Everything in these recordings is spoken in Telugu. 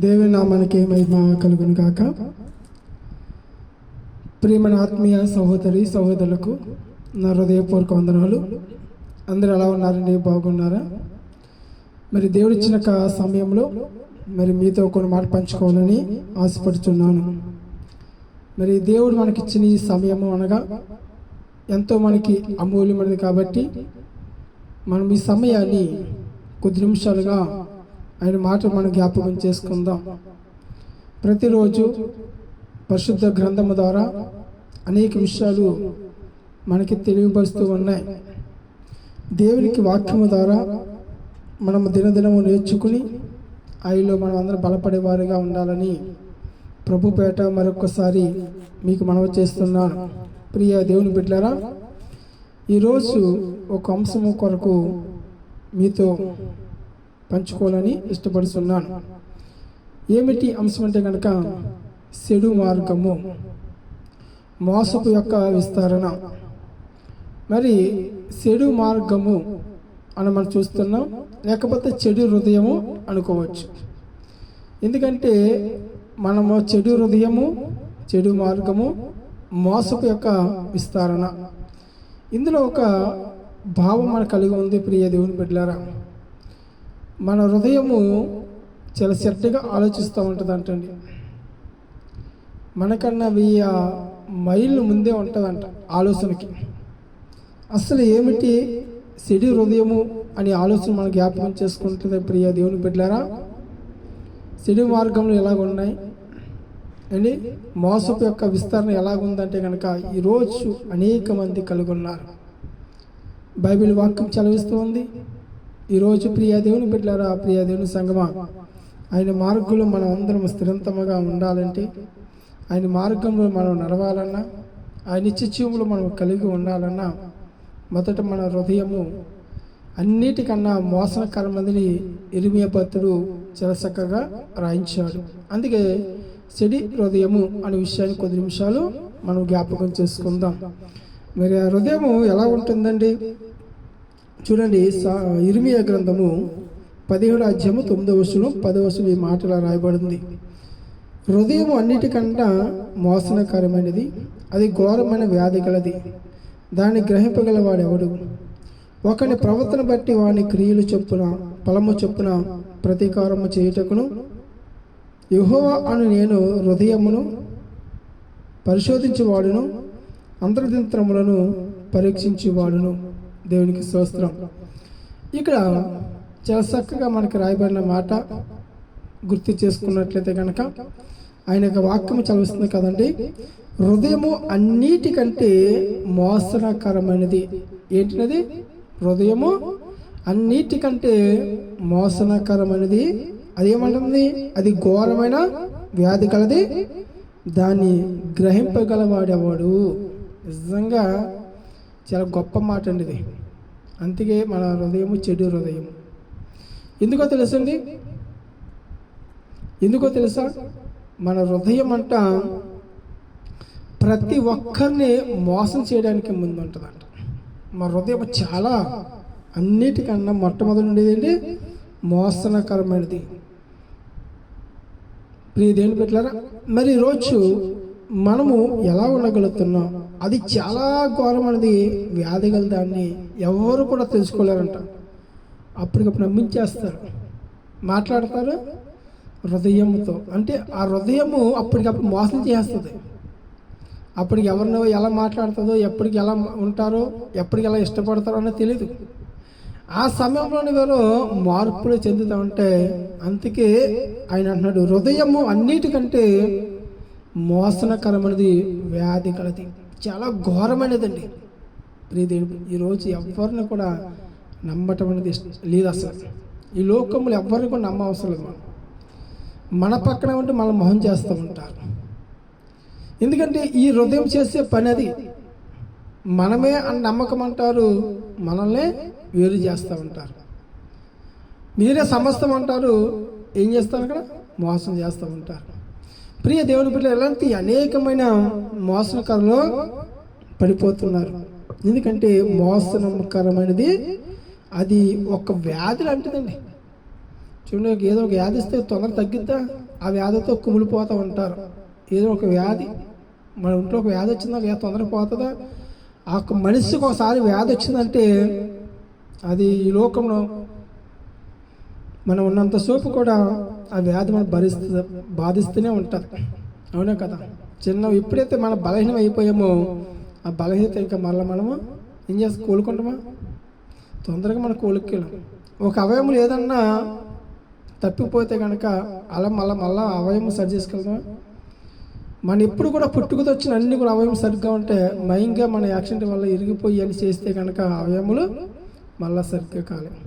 దేవుని నామానికి మహిమ కలుగును కాక ప్రియమైన ఆత్మీయ సహోదరి సహోదరులకు నా హృదయపూర్వక వందనాలు. అందరూ ఎలా ఉన్నారండి? బాగున్నారా? మరి దేవుడిచ్చిన సమయంలో మరి మీతో కొన్ని మాట పంచుకోవాలని ఆశపడుతున్నాను మరి దేవుడు మనకిచ్చిన ఈ సమయము అనగా ఎంతో మనకి అమూల్యమైనది కాబట్టి మనం ఈ సమయాన్ని కొద్ది నిమిషాలుగా ఆయన మాట మనం జ్ఞాపకం చేసుకుందాం. ప్రతిరోజు పరిశుద్ధ గ్రంథము ద్వారా అనేక విషయాలు మనకి తెలియపరుస్తూ ఉన్నాయి. దేవునికి వాక్యము ద్వారా మనము దినదినము నేర్చుకుని ఆయలో మనం అందరం బలపడేవారుగా ఉండాలని ప్రభుపేట మరొకసారి మీకు మనవి చేస్తున్నాను ప్రియ దేవుని బిడ్డారా ఈరోజు ఒక అంశము కొరకు మీతో పంచుకోవాలని ఇష్టపడుతున్నాను ఏమిటి అంశం అంటే కనుక చెడు మార్గము మోసపు యొక్క విస్తరణ. మరి చెడు మార్గము అని మనం చూస్తున్నాం లేకపోతే చెడు హృదయము అనుకోవచ్చు. ఎందుకంటే మనము చెడు హృదయము చెడు మార్గము మోసపు యొక్క విస్తరణ. ఇందులో ఒక భావం మనకు కలిగి ఉంది ప్రియ దేవుని బిడ్డలారా. మన హృదయము చాలా చెడ్డగా ఆలోచిస్తూ ఉంటుంది అంటండి మనకన్నా వెయ్యి మైళ్ళు ముందే ఉంటుందంట ఆలోచనకి. అసలు ఏమిటి చెడు హృదయము అనే ఆలోచన మనం జ్ఞాపకం చేసుకుంటుంది ప్రియ దేవుని బిడ్డారా చెడు మార్గంలో ఎలాగున్నాయి? అండి మోసపు యొక్క విస్తరణ ఎలాగుందంటే కనుక ఈరోజు అనేక మంది కలుగున్నారు. బైబిల్ వాక్యం చదివిస్తూ ఉంది. ఈరోజు ప్రియాదేవుని బిడ్డలారా ప్రియ సంగమా. ఆయన మార్గంలో మనం అందరం స్థిరంతముగా ఉండాలంటే ఆయన మార్గంలో మనం నడవాలన్నా ఆయన నిత్యజీవంలో మనం కలిగి ఉండాలన్నా మొదట మన హృదయము అన్నిటికన్నా మోసకరమందిని ఇరిమియ భక్తుడు చాలా చక్కగా రాయించాడు. అందుకే చెడి హృదయము అనే విషయాన్ని కొద్ది నిమిషాలు మనం జ్ఞాపకం చేసుకుందాం. మరి ఆ హృదయము ఎలా ఉంటుందండి? చూడండి సా- గ్రంథము పదిహేడు అధ్యాయము తొమ్మిదో వచనం పదవ వచనం ఈ మాటలా రాయబడింది. హృదయం అన్నిటికన్నా మోసనకరమైనది అది ఘోరమైన వ్యాధి గలది. దాన్ని గ్రహింపగలవాడు ఎవడు ఒకని ప్రవర్తన బట్టి వాని క్రియలు చొప్పున ఫలము చొప్పున ప్రతీకారము చేయుటకును యుహో అను నేను హృదయమును పరిశోధించేవాడును అంతర్దింత్రములను పరీక్షించువాడును. దేవునికి స్తోత్రం. ఇక్కడ చాలా చక్కగా మనకి రాయబడిన మాట గుర్తు చేసుకున్నట్లయితే కనుక ఆయన యొక్క వాక్యము చదివిస్తుంది కదండి. హృదయము అన్నిటికంటే మోసనకరమైనది. ఏంటినది హృదయము అన్నిటికంటే మోసనకరమైనది. అదేమంటుంది? అది ఘోరమైన వ్యాధి కలది దాన్ని గ్రహింపగలవాడేవాడు. నిజంగా చాలా గొప్ప మాట అండి ఇది. అందుకే మన హృదయము చెడు హృదయం. ఎందుకో తెలుసండి? ఎందుకో తెలుసా? మన హృదయం అంట ప్రతి ఒక్కరిని మోసం చేయడానికి ముందు ఉంటుందంట మా హృదయం చాలా అన్నిటికన్నా మొట్టమొదటి ఉండేది ఏంటి? మోసనకరమైనది. ప్రియ దేవుని పెట్టారా మరి ఈరోజు మనము ఎలా ఉండగలుగుతున్నాం? అది చాలా ఘోరమైనది వ్యాధి గల దాన్ని ఎవరు కూడా తెలుసుకోలేరంట. అప్పటికప్పుడు నమ్మించేస్తారు. మాట్లాడతారు హృదయంతో అంటే ఆ హృదయము అప్పటికప్పుడు మోసం చేస్తుంది అప్పటికి ఎవరినో ఎలా మాట్లాడుతుందో ఎప్పటికి ఎలా ఉంటారో ఎప్పటికి ఎలా ఇష్టపడతారో అనేది తెలియదు ఆ సమయంలోని వీరు మార్పులు చెందుతా ఉంటే అందుకే ఆయన అంటున్నాడు హృదయము అన్నిటికంటే మోసనకరమైనది వ్యాధి కలది. చాలా ఘోరమైనదండి. ప్రియదేవుడు ఈరోజు ఎవరిని కూడా నమ్మటం అనేది లేదు అసలు. ఈ లోకములు ఎవరిని కూడా నమ్మ అవసరం లేదు మనం. మన పక్కన ఉంటే మనం మొహం చేస్తూ ఉంటారు. ఎందుకంటే ఈ హృదయం చేసే పని అది. మనమే అని నమ్మకం అంటారు మనల్నే వేరు చేస్తూ ఉంటారు. మీరే సమస్తం అంటారు ఏం చేస్తారు అక్కడ? మోసం చేస్తూ ఉంటారు. ప్రియ దేవుని బిడ్డలు ఎలాంటి అనేకమైన మోసకరంలో పడిపోతున్నారు. ఎందుకంటే మోసనకరమైనది అది ఒక వ్యాధి లాంటిదండి. చూడండి ఏదో ఒక వ్యాధి ఇస్తే తొందర తగ్గిద్దా? ఆ వ్యాధితో కుమిలిపోతూ ఉంటారు. ఏదో ఒక వ్యాధి. మన ఇంట్లో ఒక వ్యాధి వచ్చిందా వ్యాధి తొందరగా పోతుందా? ఆ మనిషికి ఒకసారి వ్యాధి వచ్చిందంటే అది ఈ లోకంలో మనం ఉన్నంతసేపు కూడా ఆ వ్యాధి మనం భరిస్తూ బాధిస్తూనే ఉంటుంది అవునా కదా? చిన్న ఎప్పుడైతే మనం బలహీనం అయిపోయామో ఆ బలహీనత ఇంకా మళ్ళీ మనము ఏం చేస్తాం? కోలుకుంటామా? తొందరగా మనం కోలుకెళ్ళాం ఒక అవయవం ఏదన్నా తప్పిపోతే కనుక అలా మళ్ళీ మళ్ళీ అవయవం సరి చేసుకెళ్తామా? మన ఎప్పుడు కూడా పుట్టుకతో వచ్చిన అన్ని కూడా అవయవం సరిగ్గా ఉంటే మైంగా మన యాక్సిడెంట్ వల్ల ఇరిగిపోయి అని చేస్తే కనుక అవయములు మళ్ళా సరిగ్గా కాలేదు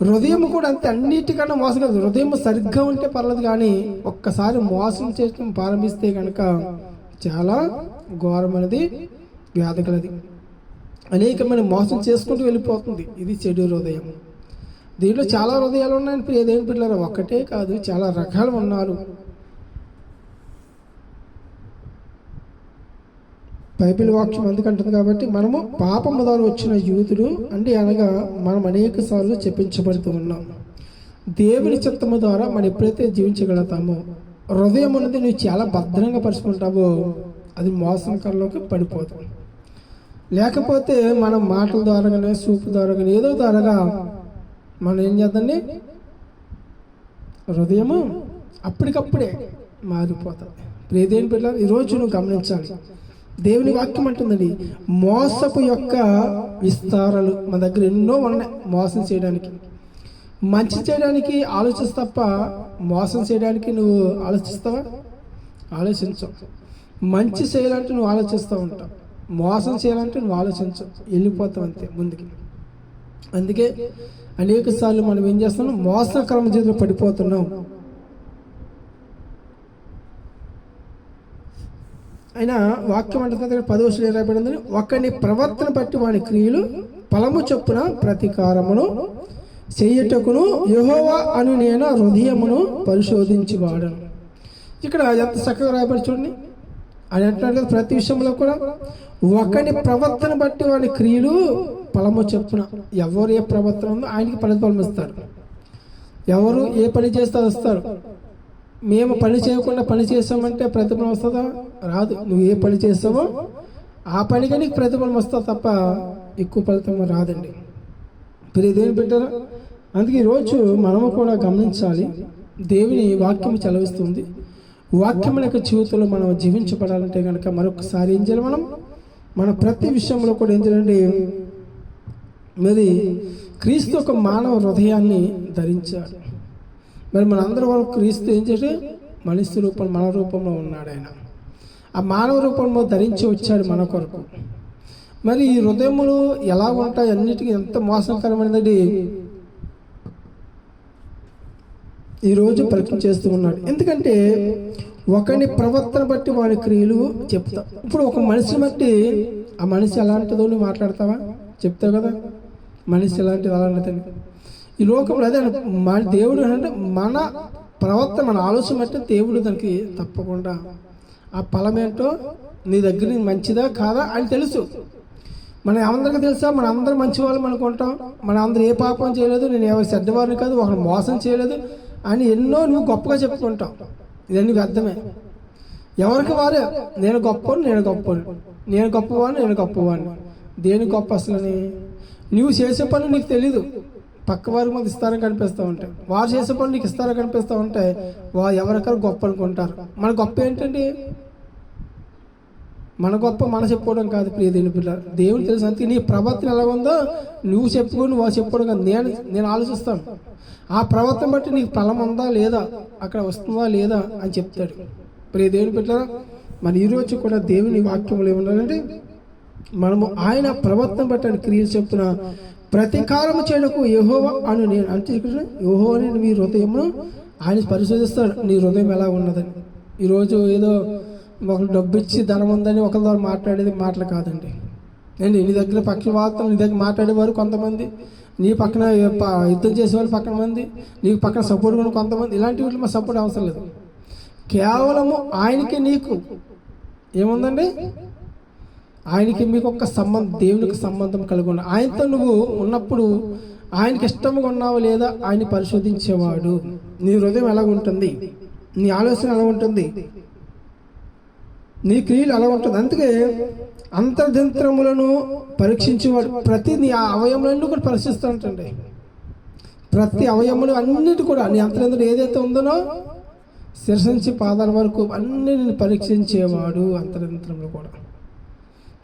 హృదయం కూడా అంతే అన్నిటికన్నా మోసం కాదు. హృదయం సరిగ్గా ఉంటే పర్లేదు కానీ ఒక్కసారి మోసం చేయడం ప్రారంభిస్తే కనుక చాలా ఘోరమైనది వ్యాధి కలది. అనేకమైన మోసం చేసుకుంటూ వెళ్ళిపోతుంది. ఇది చెడు హృదయం. దీంట్లో చాలా హృదయాలు ఉన్నాయని ప్రియ పిల్లలు ఒక్కటే కాదు చాలా రకాలు ఉన్నారు. బైబిల్ వాక్యం అందుకంటుంది కాబట్టి మనము పాపము ద్వారా వచ్చిన యూతుడు అంటే అనగా మనం అనేక సార్లు చెప్పించబడుతూ ఉన్నాం. దేవుని చిత్తము ద్వారా మనం ఎప్పుడైతే జీవించగలుగుతామో హృదయం అనేది నువ్వు చాలా భద్రంగా పరుచుకుంటావో అది మోసంకరంలోకి పడిపోతుంది. లేకపోతే మనం మాటల ద్వారా కానీ సూపు ద్వారా కానీ ఏదో ద్వారాగా మనం ఏం చేద్దండి? హృదయము అప్పటికప్పుడే మారిపోతుంది ప్రేదేని పిల్లలు ఈరోజు నువ్వు గమనించాలి. దేవుని వాక్యం అంటుందండి మోసపు యొక్క విస్తారాలు మన దగ్గర ఎన్నో ఉన్నాయి మోసం చేయడానికి. మంచి చేయడానికి ఆలోచిస్తప్ప మోసం చేయడానికి నువ్వు ఆలోచిస్తావా? ఆలోచించవు. మంచి చేయాలంటే నువ్వు ఆలోచిస్తూ ఉంటావు. మోసం చేయాలంటే నువ్వు ఆలోచించవు వెళ్ళిపోతావు అంతే ముందుకి. అందుకే అనేక సార్లు మనం ఏం చేస్తున్నాం? మోసకరమ చేతిలో పడిపోతున్నాం. అయినా వాక్యం అంటుంది పదవశలు ఇరవై ఒకని ప్రవర్తన బట్టి వాని క్రియలు ఫలము చొప్పున ప్రతీకారమును చెయ్యటకును యహోవా అని నేను హృదయమును పరిశోధించి వాడను. ఇక్కడ ఎంత చక్కగా రాయబడి చూడండి. అని అంటున్నాడు కదా ప్రతి విషయంలో కూడా. ఒకని ప్రవర్తన బట్టి వాని క్రియలు ఫలము చెప్పున. ఎవరు ఏ ప్రవర్తన ఉందో ఆయనకి ఫలితం ఇస్తారు. ఎవరు ఏ పని చేస్తే వస్తారు. మేము పని చేయకుండా పని చేసామంటే ప్రతిఫలం వస్తుందా? రాదు. నువ్వు ఏ పని చేస్తావో ఆ పనిగా నీకు ప్రతిఫలం వస్తుంది తప్ప ఎక్కువ ఫలితం రాదండి. మీరు దేని పెట్టారా అందుకే ఈరోజు మనము కూడా గమనించాలి. దేవుని వాక్యం చలవిస్తుంది వాక్యం యొక్క జీవితంలో మనం జీవించబడాలంటే కనుక మరొకసారి ఏం చేయాలి మనం? మన ప్రతి విషయంలో కూడా ఏం చేయాలంటే మరి క్రీస్తు ఒక మానవ హృదయాన్ని ధరించాడు మరి మనందరం వరకు క్రీస్తు ఏం చేసి మనిషి రూపం మన రూపంలో ఉన్నాడు ఆయన. ఆ మానవ రూపంలో ధరించి వచ్చాడు మన కొరకు. మరి ఈ హృదయములు ఎలా ఉంటాయి? అన్నిటికీ ఎంత మోసకరమైనది? ఈరోజు ప్రకటన చేస్తూ ఉన్నాడు. ఎందుకంటే ఒకని ప్రవర్తన బట్టి వాడి క్రియలు చెప్తా. ఇప్పుడు ఒక మనిషిని బట్టి ఆ మనిషి ఎలాంటిదో నువ్వు మాట్లాడతావా? చెప్తావు కదా. మనిషి ఎలాంటిది? అలాంటిదని ఈ లోకంలో అదే మన దేవుడు అంటే మన ప్రవర్తన మన ఆలోచన బట్టి దేవుడు దానికి తప్పకుండా ఆ ఫలం ఏంటో నీ దగ్గర మంచిదా కాదా అని తెలుసు. మన అందరికీ తెలుసా? మన అందరం మంచి వాళ్ళం అనుకుంటాం. మన అందరూ ఏ పాపం చేయలేదు. నేను ఎవరు చెడ్డవారిని కాదు ఒకరు మోసం చేయలేదు. అని ఎన్నో నువ్వు గొప్పగా చెప్పుకుంటావు. ఇదన్నీ వ్యర్థమే. ఎవరికి వారే? నేను గొప్ప నేను గొప్ప నేను గొప్పవాడిని నేను గొప్పవాడిని. దేని గొప్ప అసలని? నువ్వు చేసే పని నీకు తెలీదు. పక్క వారి మంది ఇస్తారని కనిపిస్తూ ఉంటాయి. వారు చేసే పని నీకు ఇస్తారని కనిపిస్తూ ఉంటాయి. వారు ఎవరికైనా గొప్ప అనుకుంటారు. మన గొప్ప ఏంటండి? మన గొప్ప మన చెప్పుకోవడం కాదు ప్రియ దేవుని పిల్ల దేవుడు తెలుసు అంతే. నీ ప్రవర్తన ఎలా ఉందో నువ్వు చెప్పుకొని వాళ్ళు చెప్పుకోవడం కాదు. నేను నేను ఆలోచిస్తాను. ఆ ప్రవర్తన బట్టి నీకు ఫలం ఉందా లేదా? అక్కడ వస్తుందా లేదా అని చెప్తాడు. ప్రియ దేవుని పిల్లరా మరి ఈరోజు కూడా దేవుని వాక్యములు ఏమన్నారంటే మనము ఆయన ప్రవర్తన బట్టి ఆయన క్రియలు చెప్తున్నా ప్రతీకారము చేయడకు యహోవ అను నేను అంటే ఇక్కడ యహో అని మీ హృదయమును ఆయన పరిశోధిస్తాడు. నీ హృదయం ఎలా ఉన్నదని. ఈరోజు ఏదో ఒకరు డబ్బు ఇచ్చి ధనం ఉందని ఒకరి ద్వారా మాట్లాడేది మాటలు కాదండి. నేను నీ దగ్గర పక్షవాతం నీ దగ్గర మాట్లాడేవారు కొంతమంది. నీ పక్కన యుద్ధం చేసేవాళ్ళు పక్కన మంది. నీకు పక్కన సపోర్ట్ కూడా కొంతమంది. ఇలాంటి వీటిలో మా సపోర్ట్ అవసరం లేదు. కేవలము ఆయనకి నీకు. ఏముందండి? ఆయనకి మీకు ఒక సంబంధం దేవునికి సంబంధం కలిగి ఉన్న ఆయనతో నువ్వు ఉన్నప్పుడు ఆయనకి ఇష్టంగా ఉన్నావా లేదా ఆయన పరిశోధించేవాడు. నీ హృదయం ఎలా ఉంటుంది నీ ఆలోచన ఎలా ఉంటుంది నీ క్రియలు ఎలా ఉంటుంది. అందుకే అంతర్దంత్రములను పరీక్షించేవాడు ప్రతి నీ ఆ అవయములన్నీ కూడా పరీక్షిస్తూ ఉంటండి ప్రతి అవయములు అన్నిటి కూడా నీ అంతరంలో ఏదైతే ఉందనో శిరస నుంచి పాదాల వరకు అన్ని నేను పరీక్షించేవాడు అంతరంత్రంలో కూడా.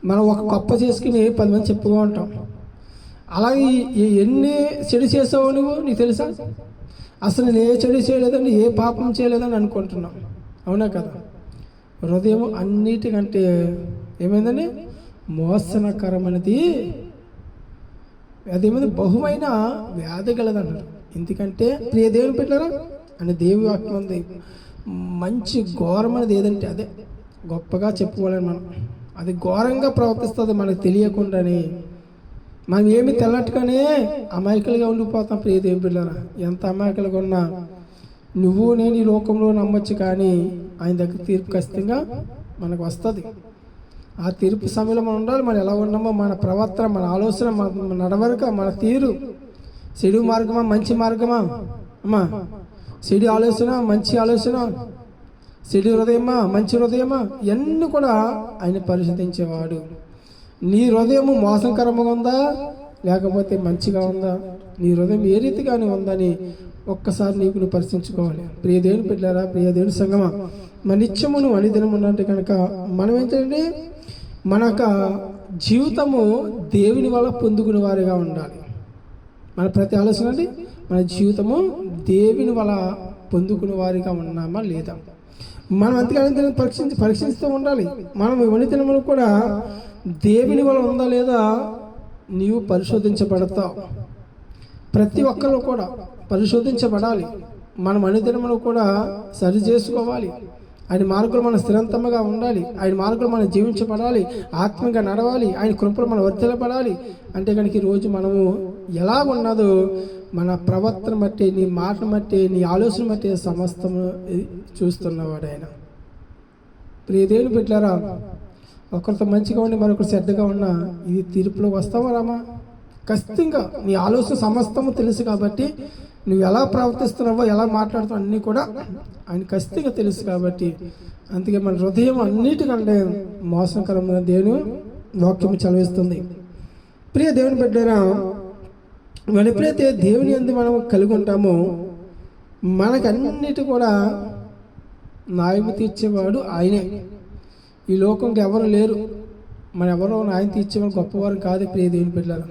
మనం ఒక గొప్ప చేసుకుని పది మంది చెప్పుకో ఉంటాం అలాగే ఎన్ని చెడు చేసావు నువ్వు నీకు తెలుసా? అసలు నేను ఏ చెడు చేయలేదని ఏ పాపం చేయలేదని అనుకుంటున్నాం. అవునా కదా? హృదయం అన్నిటికంటే ఏమైందండి? మోసనకరమైనది. అదేమైంది బహుమైన వ్యాధి గలదన్నారు ఎందుకంటే ప్రియ దేవుని పెట్టారా అని దేవి వాక్యం ఉంది. మంచి ఘోరమైనది ఏదంటే అదే. గొప్పగా చెప్పుకోవాలని మనం. అది ఘోరంగా ప్రవర్తిస్తుంది మనకు తెలియకుండానే. మనం ఏమి తెల్లట్టుగానే అమాయకులుగా ఉండిపోతాం ప్రియ దేవుని పిల్లరా ఎంత అమాయకులుగా ఉన్నా నువ్వు నేను ఈ లోకంలో నమ్మొచ్చు కానీ ఆయన దగ్గర తీర్పు ఖచ్చితంగా మనకు వస్తుంది. ఆ తీర్పు సమయంలో మనం ఉండాలి. మనం ఎలా ఉన్నామో మన ప్రవర్తన మన ఆలోచన మన నడవరక నడవడిక మన తీరు. చెడు మార్గమా మంచి మార్గమా? అమ్మా చెడు ఆలోచన మంచి ఆలోచన చెడు హృదయమా మంచి హృదయమా? ఇవన్నీ కూడా ఆయన పరిశోధించేవాడు నీ హృదయము మోసంకరముగా ఉందా? లేకపోతే మంచిగా ఉందా? నీ హృదయం ఏ రీతిగానే ఉందని ఒక్కసారి నీకు నువ్వు పరిశీలించుకోవాలి ప్రియదేవుని పెట్టారా ప్రియదేవుని సంగమా మన నిత్యము నువ్వు అనిదినం ఉన్నట్టు కనుక మనం ఏంటంటే మన యొక్క జీవితము దేవుని వల్ల పొందుకునే వారిగా ఉండాలి. మన ప్రతి ఆలోచన అండి మన జీవితము దేవుని వల్ల పొందుకునే వారిగా ఉన్నామా లేదా? మనం అంతగా పరీక్షించి పరీక్షిస్తూ ఉండాలి. మనం వనితనములు కూడా దేవుని వల్ల ఉందా లేదా నీవు పరిశోధించబడతావు. ప్రతి ఒక్కరు కూడా పరిశోధించబడాలి. మనం అనుదినమును కూడా సరి చేసుకోవాలి. ఆయన మార్గంలో మనం స్థిరంతంగా ఉండాలి. ఆయన మార్గంలో మనం జీవించబడాలి. ఆత్మగా నడవాలి. ఆయన కృపలు మనం వర్తిల్లబడాలి అంటే కనుక ఈరోజు రోజు మనము ఎలా ఉన్నదో మన ప్రవర్తన బట్టి నీ మాటను బట్టి నీ ఆలోచన బట్టి సమస్తము చూస్తున్నవాడు ఆయన ప్రియదేవుని పెట్టారా ఒకరితో మంచిగా ఉండి మరొకరు చెడ్డగా ఉన్నా ఇది తీర్పులో వస్తావా రామా? ఖచ్చితంగా నీ ఆలోచన సమస్తము తెలుసు కాబట్టి నువ్వు ఎలా ప్రవర్తిస్తున్నావో ఎలా మాట్లాడుతున్నావు అన్నీ కూడా ఆయన ఖచ్చితంగా తెలుసు కాబట్టి అందుకే మన హృదయం అన్నిటికంటే మోసకరమైన దేవుని వాక్యం చదివిస్తుంది. ప్రియ దేవుని బిడ్డరా మనం ఎప్పుడైతే దేవుని అందు మనం కలిగి ఉంటామో మనకన్నిటి కూడా నాయకు తీర్చేవాడు ఆయనే. ఈ లోకంకి ఎవరు లేరు. మన ఎవరో నాయన తీర్చేవాడు గొప్పవారు కాదు ప్రియ దేవుని పిల్లలు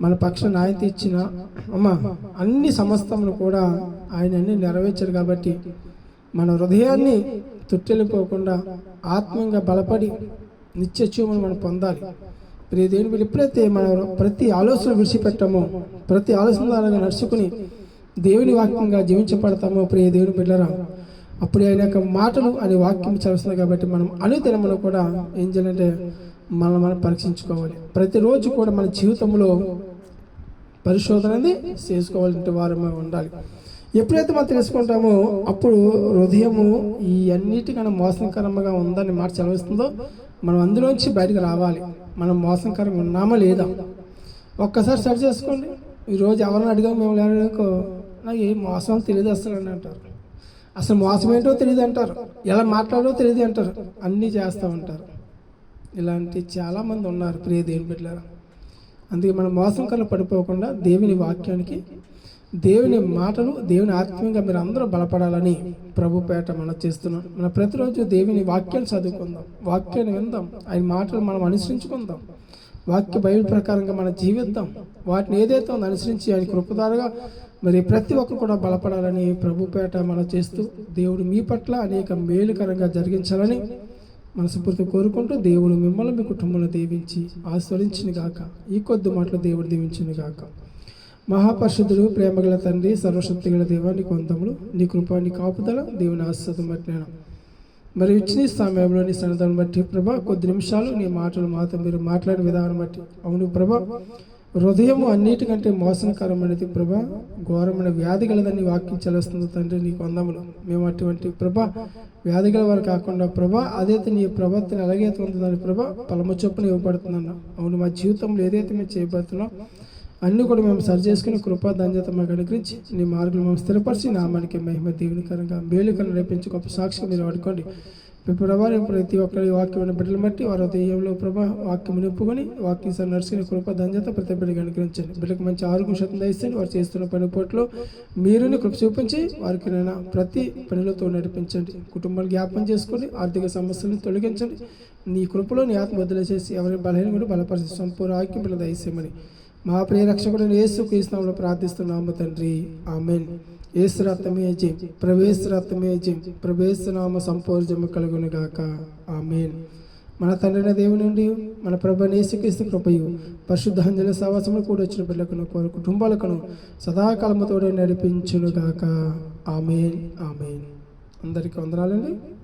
మన పక్షం నాయన తీర్చిన అమ్మ అన్ని సమస్తములు కూడా ఆయన అన్ని నెరవేర్చారు కాబట్టి మన హృదయాన్ని తుట్టెళ్ళిపోకుండా ఆత్మీయంగా బలపడి నిత్యచూమని మనం పొందాలి. ప్రియ దేవుని బిడ్డ ఎప్పుడైతే మనం ప్రతి ఆలోచన విడిచిపెట్టామో ప్రతి ఆలోచన ద్వారా నడుచుకుని దేవుని వాక్యంగా జీవించబడతామో ప్రియ దేవుని బిడ్డరా అప్పుడు ఆయన యొక్క మాటలు అనే వాక్యం చదువుతుంది కాబట్టి మనం అనుదినములు కూడా ఏం చేయాలంటే మనం మనం పరీక్షించుకోవాలి. ప్రతిరోజు కూడా మన జీవితంలో పరిశోధన అనేది చేసుకోవాలంటే వారు ఉండాలి. ఎప్పుడైతే మనం తెలుసుకుంటామో అప్పుడు హృదయము ఈ అన్నిటికన్నా మోసంకరంగా ఉందని మాట చదివిస్తుందో మనం అందులోంచి బయటకు రావాలి. మనం మోసంకరంగా ఉన్నామా లేదా? ఒక్కసారి సరి చేసుకోండి. ఈరోజు ఎవరిని అడిగా మేము లేకో నాకు ఏ మోసం తెలియదు అసలు అని అంటారు. అసలు మోసం ఏంటో తెలియదు అంటారు. ఎలా మాట్లాడో తెలియదు అంటారు. అన్నీ చేస్తూ ఉంటారు. ఇలాంటి చాలామంది ఉన్నారు ప్రియ దేవుని బిడ్డలారా. అందుకే మనం మోసం కన్నా పడిపోకుండా దేవుని వాక్యానికి దేవుని మాటలు దేవుని ఆత్మీయంగా మీరు అందరూ బలపడాలని ప్రభు పేట మనం చేస్తున్నాం. మన ప్రతిరోజు దేవుని వాక్యాన్ని చదువుకుందాం. వాక్యాన్ని విందాం. ఆయన మాటలు మనం అనుసరించుకుందాం. వాక్య బైబిల్ ప్రకారంగా మన జీవిద్దాం వాటిని ఏదైతే ఉందో అనుసరించి ఆయన కృపదారుగా మరి ప్రతి ఒక్కరు కూడా బలపడాలని ప్రభు పేట మనం చేస్తూ దేవుడు మీ పట్ల అనేక మేలుకరంగా జరిగించాలని మనస్ఫూర్తి కోరుకుంటూ దేవుడు మిమ్మల్ని మీ కుటుంబంలో దీవించి ఆస్వాదించిన గాక. ఈ కొద్ది మాటలు దేవుడు దీవించిన గాక. మహాపరిషుద్ధుడు ప్రేమగల తండ్రి సర్వశక్తి గల దేవా కొంతములు నీ కృపాన్ని కాపుదల దేవుని ఆశ్రదం పట్టినాను మరి ఇచ్చిన సమయంలో నీ సన్నదాన్ని బట్టి ప్రభా కొద్ది నిమిషాలు నీ మాటలు మాతో మీరు మాట్లాడిన విధానం బట్టి. అవును ప్రభా హృదయము అన్నిటికంటే మోసంకరమైనది ప్రభా ఘోరమైన వ్యాధి గలదని వాక్యం తండ్రి నీకు అందములు మేము అటువంటి ప్రభా వ్యాధి గల వారు కాకుండా ప్రభా అదైతే నీ ప్రవర్తన ఎలాగైతే ఉంటుందని ప్రభా పలమ చొప్పున ఇవ్వబడుతుందన్న. అవును మా జీవితంలో ఏదైతే మేము చేయబడుతున్నాం అన్ని కూడా మేము సరి చేసుకుని కృపా ధన్యత మాకు అనుగ్రహించి నీ మార్గం మేము స్థిరపరిచి నామానికి మహిమ దేవునికరంగా మేలుకరం రేపించి గొప్ప సాక్షిగా మీరు వాడుకోండి ఇప్పుడు ప్రతి ఒక్కరి వాక్యమైన బిడ్డలు బట్టి వారి దెయ్యంలో ప్రభా వాక్యం నింపుకొని వాక్యం సార్ నడుచుకుని కృప ధన్యత ప్రతి బిడ్డకి అనుగ్రహించండి. బిడ్డకు మంచి ఆరోగ్య శాతం దయచండి వారు చేస్తున్న పని పోట్లో మీరుని కృప చూపించి వారికి నైనా ప్రతి పనిలోతో నడిపించండి. కుటుంబాలు జ్ఞాపం చేసుకొని ఆర్థిక సమస్యలను తొలగించండి. నీ కృపలో నీ ఆత్మ వదిలేసేసి చేసి ఎవరి బలహీన కూడా బలపరిచి సంపూర్ణ ఆక్యం బిడ్డ దయచేయమని మా ప్రియ రక్షకుడు యేసు క్రీస్తునామలో ప్రార్థిస్తున్నాము తండ్రి. ఆమెన్. యేసు రక్తమే జయం. ప్రవేశ రక్తమే జయం. ప్రవేశనామ నామ కలుగును గాక. ఆమెన్. మన తండ్రిన దేవుని నుండి మన ప్రభు యేసుక్రీస్తు కృపయు పరిశుద్ధాంజలి సవాసములు కూడా వచ్చిన పిల్లలను కోరు కుటుంబాలకును సదాకాలముతోడే నడిపించును గాక. ఆమెన్. ఆమెన్. అందరికీ వందనాలండి.